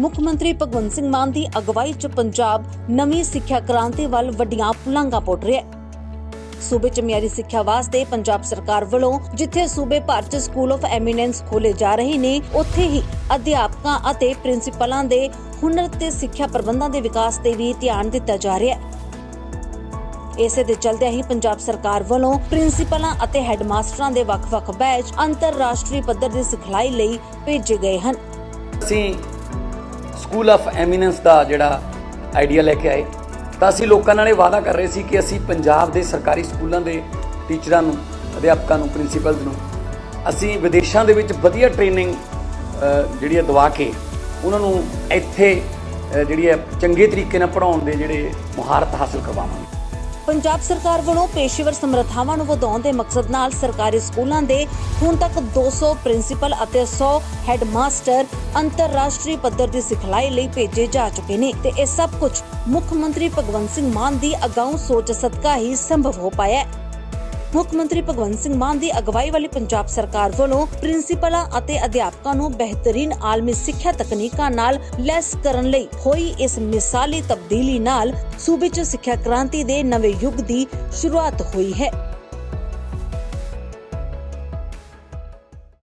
ਮੁੱਖ ਮੰਤਰੀ ਭਗਵੰਤ ਸਿੰਘ ਮਾਨ ਦੀ ਅਗਵਾਈ 'ਚ ਪੰਜਾਬ ਨਵੀਂ ਸਿੱਖਿਆ ਕ੍ਰਾਂਤੀ ਵੱਲ ਵੱਡੀਆਂ ਪੁਲਾਂਘਾਂ ਪੁੱਟ ਰਿਹਾ ਹੈ। ਸੂਬੇ 'ਚ ਮਿਆਰੀ ਸਿੱਖਿਆ ਵਾਸਤੇ ਪੰਜਾਬ ਸਰਕਾਰ ਵੱਲੋਂ ਜਿੱਥੇ ਸੂਬੇ ਭਰ 'ਚ ਸਕੂਲ ਆਫ ਐਮੀਨੈਂਸ ਖੋਲੇ ਜਾ ਰਹੇ ਨੇ, ਉੱਥੇ ਹੀ ਅਧਿਆਪਕਾਂ ਅਤੇ ਪ੍ਰਿੰਸੀਪਲਾਂ ਦੇ ਹੁਨਰ ਤੇ ਸਿੱਖਿਆ ਪ੍ਰਬੰਧਾਂ ਦੇ ਵਿਕਾਸ ਤੇ ਵੀ ਧਿਆਨ ਦਿੱਤਾ ਜਾ ਰਿਹਾ ਹੈ। ਇਸੇ ਦੇ ਚਲਦਿਆਂ ਹੀ ਪੰਜਾਬ ਸਰਕਾਰ ਵੱਲੋਂ ਪ੍ਰਿੰਸੀਪਲਾਂ ਅਤੇ ਹੈੱਡਮਾਸਟਰਾਂ ਦੇ ਵੱਖ-ਵੱਖ ਬੈਚ ਅੰਤਰਰਾਸ਼ਟਰੀ ਪੱਧਰ ਦੀ ਸਿਖਲਾਈ ਲਈ ਭੇਜੇ ਗਏ ਹਨ। ਅਸੀਂ ਸਕੂਲ ਆਫ ਐਮੀਨੈਂਸ ਦਾ ਜਿਹੜਾ ਆਈਡੀਆ ਲੈ ਕੇ ਆਏ। ਤਾਂ ਅਸੀਂ ਲੋਕਾਂ ਨਾਲ ਇਹ ਵਾਅਦਾ ਕਰ ਰਹੇ ਸੀ ਕਿ ਅਸੀਂ ਪੰਜਾਬ ਦੇ ਸਰਕਾਰੀ ਸਕੂਲਾਂ ਦੇ ਟੀਚਰਾਂ ਨੂੰ, ਅਧਿਆਪਕਾਂ ਨੂੰ ਪ੍ਰਿੰਸੀਪਲਸ ਨੂੰ, ਅਸੀਂ ਵਿਦੇਸ਼ਾਂ ਦੇ ਵਿੱਚ ਵਧੀਆ ਟ੍ਰੇਨਿੰਗ ਜਿਹੜੀ ਹੈ ਦਵਾ ਕੇ ਉਹਨਾਂ ਨੂੰ ਇੱਥੇ ਜਿਹੜੀ ਹੈ ਚੰਗੇ ਤਰੀਕੇ ਨਾਲ ਪੜ੍ਹਾਉਣ ਦੇ ਜਿਹੜੇ ਮੁਹਾਰਤ ਹਾਸਲ ਕਰਵਾਵਾਂਗੇ। ਪੰਜਾਬ ਸਰਕਾਰ ਵੱਲੋਂ ਪੇਸ਼ੇਵਰ ਸਮਰੱਥਾਵਾਂ ਨੂੰ ਵਧਾਉਣ ਦੇ ਮਕਸਦ ਨਾਲ ਸਰਕਾਰੀ ਸਕੂਲਾਂ ਦੇ ਹੁਣ ਤੱਕ 200 ਪ੍ਰਿੰਸੀਪਲ ਅਤੇ 100 ਹੈੱਡਮਾਸਟਰ ਅੰਤਰਰਾਸ਼ਟਰੀ ਪੱਧਰ ਦੀ ਸਿਖਲਾਈ ਲਈ ਭੇਜੇ ਜਾ ਚੁੱਕੇ ਨੇ ਤੇ ਇਹ ਸਭ ਕੁਝ ਮੁੱਖ ਮੰਤਰੀ ਭਗਵੰਤ ਸਿੰਘ ਮਾਨ ਦੀ ਅਗਾਊਂ ਸੋਚ ਸਦਕਾ ਹੀ ਸੰਭਵ ਹੋ ਪਾਇਆ ਹੈ। ਮੁੱਖ ਮੰਤਰੀ ਭਗਵੰਤ ਸਿੰਘ ਮਾਨ ਦੀ ਅਗਵਾਈ ਵਾਲੀ ਪੰਜਾਬ ਸਰਕਾਰ ਵੱਲੋਂ ਪ੍ਰਿੰਸੀਪਲਾਂ ਅਤੇ ਅਧਿਆਪਕਾਂ ਨੂੰ ਬਿਹਤਰੀਨ ਆਲਮੀ ਸਿੱਖਿਆ ਤਕਨੀਕਾਂ ਨਾਲ ਲੈਸ ਕਰਨ ਲਈ ਹੋਈ ਇਸ ਮਿਸਾਲੀ ਤਬਦੀਲੀ ਨਾਲ ਸੂਬੇ 'ਚ ਸਿੱਖਿਆ ਕ੍ਰਾਂਤੀ ਦੇ ਨਵੇਂ ਯੁੱਗ ਦੀ ਸ਼ੁਰੂਆਤ ਹੋਈ ਹੈ।